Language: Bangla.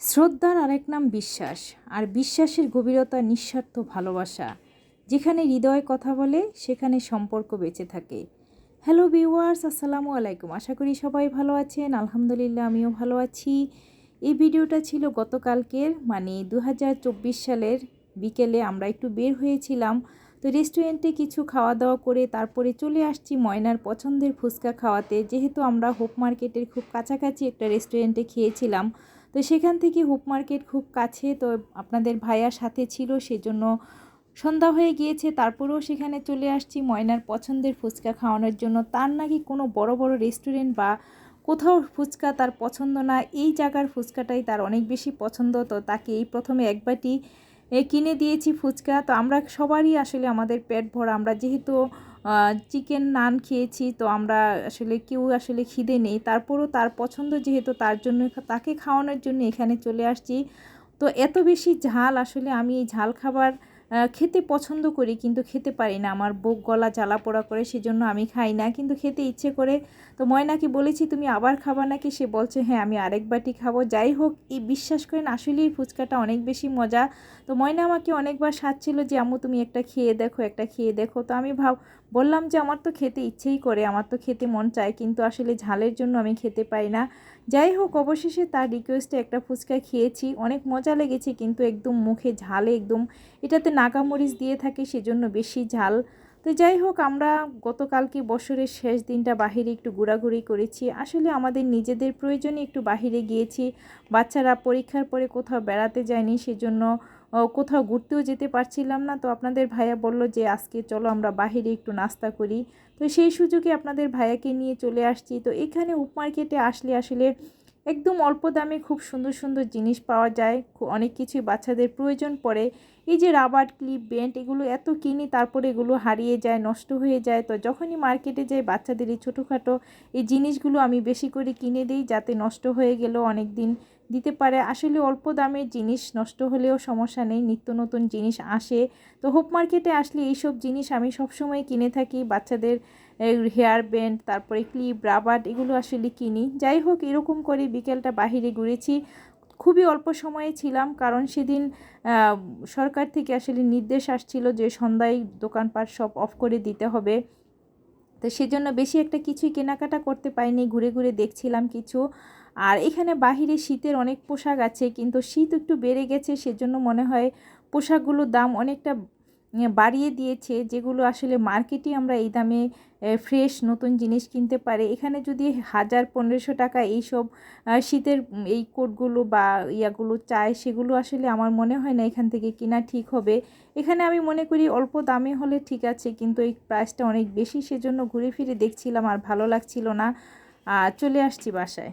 শ্রদ্ধার আরেক নাম বিশ্বাস, আর বিশ্বাসের গভীরতা, নিঃস্বার্থ ভালোবাসা। যেখানে হৃদয় কথা বলে, সেখানে সম্পর্ক বেঁচে থাকে। হ্যালো ভিউয়ার্স, আসসালামু আলাইকুম। আশা করি সবাই ভালো আছেন। আলহামদুলিল্লাহ, আমিও ভালো আছি। এই ভিডিওটা ছিল গতকালকের মানে দু হাজার চব্বিশ সালের বিকেলে আমরা একটু বের হয়েছিলাম। তো রেস্টুরেন্টে কিছু খাওয়া দাওয়া করে তারপরে চলে আসছি ময়নার পছন্দের ফুচকা খাওয়াতে। যেহেতু আমরা হোপ মার্কেটের খুব কাছাকাছি একটা রেস্টুরেন্টে খেয়েছিলাম তো সেখান থেকে হুপ মার্কেট খুব কাছে, তো আপনাদের ভাইয়ার সাথে ছিল, সেজন্য সন্ধ্যা হয়ে গিয়েছে। তারপরেও সেখানে চলে আসছি ময়নার পছন্দের ফুচকা খাওয়ানোর জন্য। তার নাকি কোনো বড় বড় রেস্টুরেন্ট বা কোথাও ফুচকা তার পছন্দ না, এই জায়গার ফুচকাটাই তার অনেক বেশি পছন্দ। তো তাকে এই প্রথমে একবারটি কিনে দিয়েছি ফুচকা। তো আমরা সবারই আসলে আমাদের পেট ভরা। আমরা যেহেতু চিকেন নান খেয়েছি, তো আমরা আসলে কেউ আসলে খিদে নেই। তারপরও তার পছন্দ যেহেতু তার জন্য তাকে খাওয়ানোর জন্য এখানে চলে আসছি। তো এত বেশি ঝাল আসলে আমি এই ঝাল খাবার খেতে পছন্দ করি, কিন্তু খেতে পারি না। আমার বুক গলা জ্বালা পোড়া করে, সেজন্য আমি খাই না। কিন্তু খেতে ইচ্ছে করে। তো ময়নাকে বলেছি, তুমি আবার খাবা নাকি? সে বলছে হ্যাঁ আমি আরেক বাটি খাব। যাই হোক এই বিশ্বাস করেন, আসলেই ফুচকাটা অনেক বেশি মজা। তো ময়না আমাকে অনেকবার সাজছিল যে, আম্মু, তুমি একটা খেয়ে দেখো, একটা খেয়ে দেখো। তো আমি ভাব, বললাম যে, আমার তো খেতে ইচ্ছেই করে, আমার তো খেতে মন চায়, কিন্তু আসলে ঝালের জন্য আমি খেতে পাই না। যাই হোক, অবশেষে তার রিকোয়েস্টে একটা ফুচকা খেয়েছি। অনেক মজা লেগেছে, কিন্তু একদম মুখে ঝালে, একদম এটাতে নাগামরিচ দিয়ে থাকে, সেজন্য বেশি ঝাল। তো যাই হোক, আমরা গতকালকে বছরের শেষ দিনটা বাহিরে একটু ঘোরাঘুরি করেছি। আসলে আমাদের নিজেদের প্রয়োজনে একটু বাহিরে গিয়েছি। বাচ্চারা পরীক্ষার পরে কোথাও বেড়াতে যায়নি, সেজন্য কোথাও ঘুরতেও যেতে পারছিলাম না। তো আপনাদের ভাইয়া বলল যে, আজকে চলো আমরা বাহিরে একটু নাস্তা করি। তো সেই সুযোগে আপনাদের ভাইয়াকে নিয়ে চলে আসছি। তো এখানে উপ মার্কেটে আসলে আসলে একদম অল্প দামে খুব সুন্দর সুন্দর জিনিস পাওয়া যায়। অনেক কিছুই বাচ্চাদের প্রয়োজন পড়ে। এই যে রাবার ক্লিপ, বেন্ট, এগুলো এত কিনি, তারপরে এগুলো হারিয়ে যায়, নষ্ট হয়ে যায়। তো যখনই মার্কেটে যাই, বাচ্চাদের এই ছোটোখাটো এই জিনিসগুলো আমি বেশি করে কিনে দিই, যাতে নষ্ট হয়ে গেলেও অনেক দিন দিতে পারে। আসলে অল্প দামের জিনিস নষ্ট হলেও সমস্যা নেই, নিত্য নতুন জিনিস আসে। তো হোপ মার্কেটে আসলে এইসব জিনিস আমি সবসময় কিনে থাকি। বাচ্চাদের হেয়ার ব্যান্ড, তারপরে ক্লিপ, রাবার, এগুলো আসলে কিনি। যাই হোক, এরকম করে বিকেলটা বাহিরে ঘুরেছি। খুবই অল্প সময়ে ছিলাম, কারণ সেদিন সরকার থেকে আসলে নির্দেশ আসছিল যে সন্ধ্যায় দোকানপাট সব অফ করে দিতে হবে। তো সেজন্য বেশি একটা কিছুই কেনাকাটা করতে পাইনি ঘুরে ঘুরে দেখছিলাম কিছু। আর এখানে বাহিরে শীতের অনেক পোশাক আছে, কিন্তু শীত একটু বেড়ে গেছে, সেজন্য মনে হয় পোশাকগুলোর দাম অনেকটা বাড়িয়ে দিয়েছে, যেগুলো আসলে মার্কেটে আমরা এই দামে ফ্রেশ নতুন জিনিস কিনতে পারে। এখানে যদি হাজার পনেরোশো টাকা এইসব শীতের এই কোটগুলো বা ইয়াগুলো চায়, সেগুলো আসলে আমার মনে হয় না এখান থেকে কেনা ঠিক হবে। এখানে আমি মনে করি অল্প দামে হলে ঠিক আছে, কিন্তু এই প্রাইসটা অনেক বেশি, সেজন্য ঘুরে ফিরে দেখছিলাম আর ভালো লাগছিল না। চলে আসছি বাসায়।